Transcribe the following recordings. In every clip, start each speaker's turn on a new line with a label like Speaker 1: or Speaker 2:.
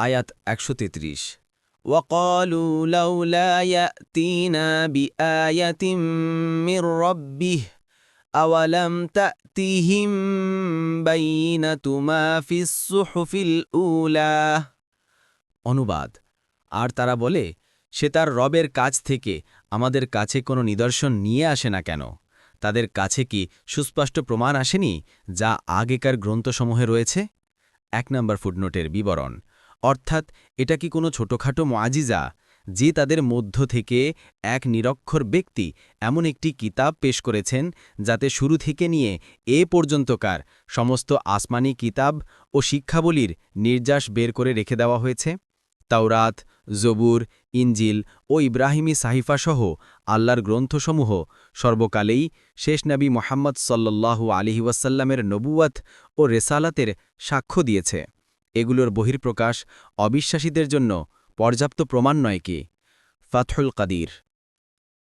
Speaker 1: আয়াত একশো তেত্রিশ
Speaker 2: وقالوا لولا ياتينا بايه من ربه اولم تاتهم بينه ما في الصحف الاولى
Speaker 1: অনুবাদ আর তারা বলে সে তার রবের কাছ থেকে আমাদের কাছে কোনো নিদর্শন নিয়ে আসে না কেন তাদের কাছে কি সুস্পষ্ট প্রমাণ আসেনি যা আগেকার গ্রন্থসমূহে রয়েছে এক নম্বর ফুটনোটের বিবরণ অর্থাৎ এটা কি কোনো ছোটখাটো মোয়াজিজা যে তাদের মধ্য থেকে এক নিরক্ষর ব্যক্তি এমন একটি কিতাব পেশ করেছেন যাতে শুরু থেকে নিয়ে এ পর্যন্তকার সমস্ত আসমানি কিতাব ও শিক্ষাবলীর নির্যাস বের করে রেখে দেওয়া হয়েছে। তাওরাত, জবুর ইঞ্জিল ও ইব্রাহিমী সাহিফাসহ আল্লাহর গ্রন্থসমূহ সর্বকালেই শেষ নবী মোহাম্মদ সাল্লাল্লাহু আলিহি ওয়াসাল্লামের নবুয়াত ও রেসালাতের সাক্ষ্য দিয়েছে। এগুলোর বহির্প্রকাশ অবিশ্বাসীদের জন্য পর্যাপ্ত প্রমাণ নয় কি ফাতহুল কাদির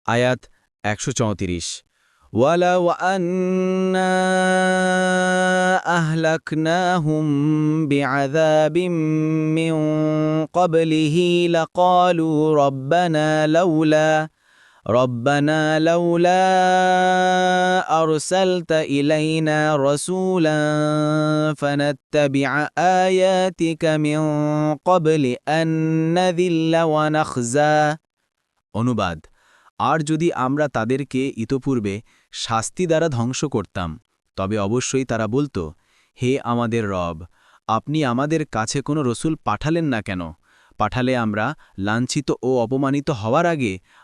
Speaker 1: আয়াত একশো চৌত্রিশ
Speaker 2: ولو انا اهلكناهم بعذاب من قبله لقالوا ربنا لولا ربنا لولا ارسلت الينا رسولا فنتبع اياتك من قبل ان نذل ونخزى
Speaker 1: অনুবাদ আর যদি আমরা তাদেরকে ইতপূর্বে শাস্তি দ্বারা ধ্বংস করতাম তবে অবশ্যই তারা বলতো হে আমাদের রব আপনি আমাদের কাছে কোনো রসুল পাঠালেন না কেন পাঠালে আমরা লাঞ্ছিত ও অপমানিত হওয়ার আগে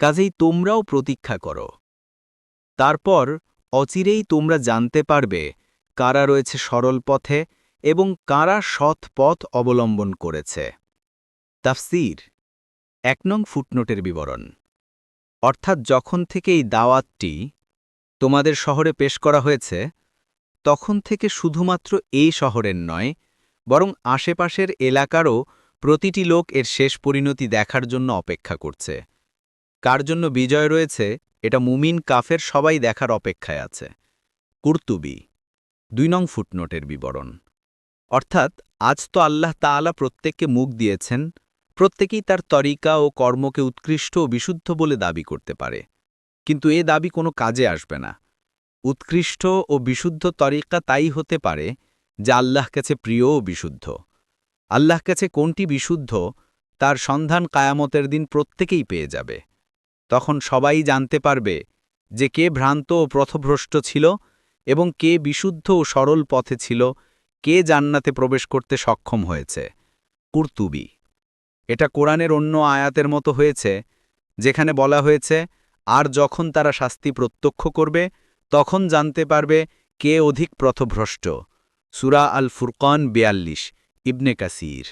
Speaker 1: কাজেই তোমরাও প্রতীক্ষা করো। তারপর অচিরেই তোমরা জানতে পারবে কারা রয়েছে সরল পথে এবং কারা সৎ পথ অবলম্বন করেছে। তাফসির, এক নং ফুটনোটের বিবরণ। অর্থাৎ যখন থেকে এই দাওয়াতটি তোমাদের শহরে পেশ করা হয়েছে, তখন থেকে শুধুমাত্র এই শহরের নয়, বরং আশেপাশের এলাকারও প্রতিটি লোক এর শেষ পরিণতি দেখার জন্য অপেক্ষা করছে। কার জন্য বিজয় রয়েছে, এটা মুমিন কাফের সবাই দেখার অপেক্ষায় আছে। কুর্তুবি, দুই নং ফুটনোটের বিবরণ। অর্থাৎ, আজ তো আল্লাহ তাআলা প্রত্যেককে মুখ দিয়েছেন, প্রত্যেকেই তার তরিকা ও কর্মকে উৎকৃষ্ট ও বিশুদ্ধ বলে দাবি করতে পারে। কিন্তু এ দাবি কোনো কাজে আসবে না। উৎকৃষ্ট ও বিশুদ্ধ তরিকা তাই হতে পারে যা আল্লাহ কাছে প্রিয় ও বিশুদ্ধ। আল্লাহ কাছে কোনটি বিশুদ্ধ, তার সন্ধান কায়ামতের দিন প্রত্যেকেই পেয়ে যাবে। তখন সবাই জানতে পারবে যে কে ভ্রান্ত ও প্রথভ্রষ্ট ছিল এবং কে বিশুদ্ধ ও সরল পথে ছিল, কে জান্নাতে প্রবেশ করতে সক্ষম হয়েছে। কুর্তুবি। এটা কোরআনের অন্য আয়াতের মতো হয়েছে, যেখানে বলা হয়েছে, আর যখন তারা শাস্তি প্রত্যক্ষ করবে, তখন জানতে পারবে কে অধিক প্রথভ্রষ্ট সুরা আল ফুরকান বিয়াল্লিশ, ইবনে কাসির।